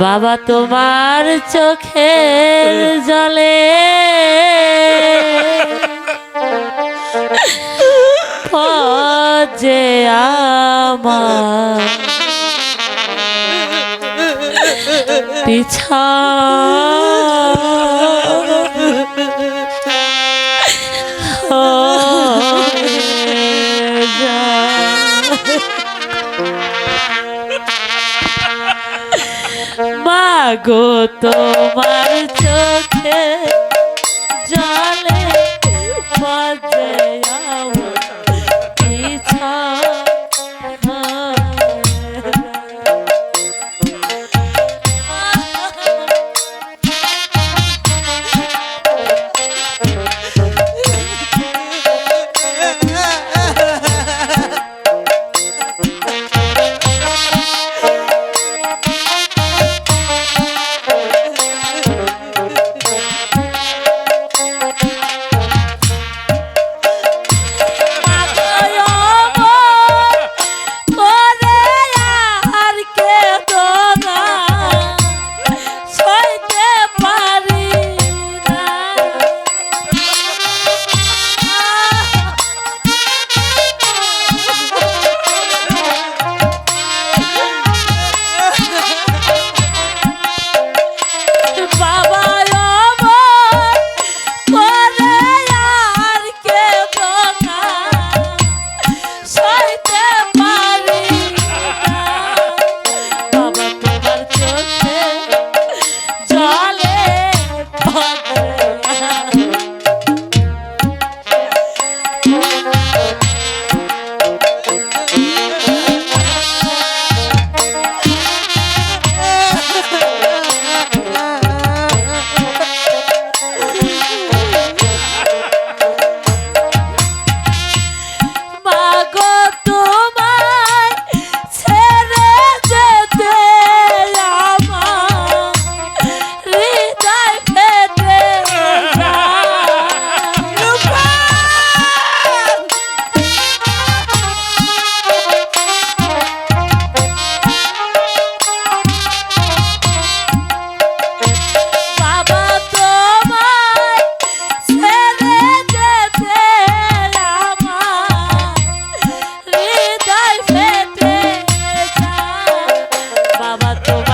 বাবা তোমার চোখের জলে। যে আমার। পিছা মাগো তোমার zapatos.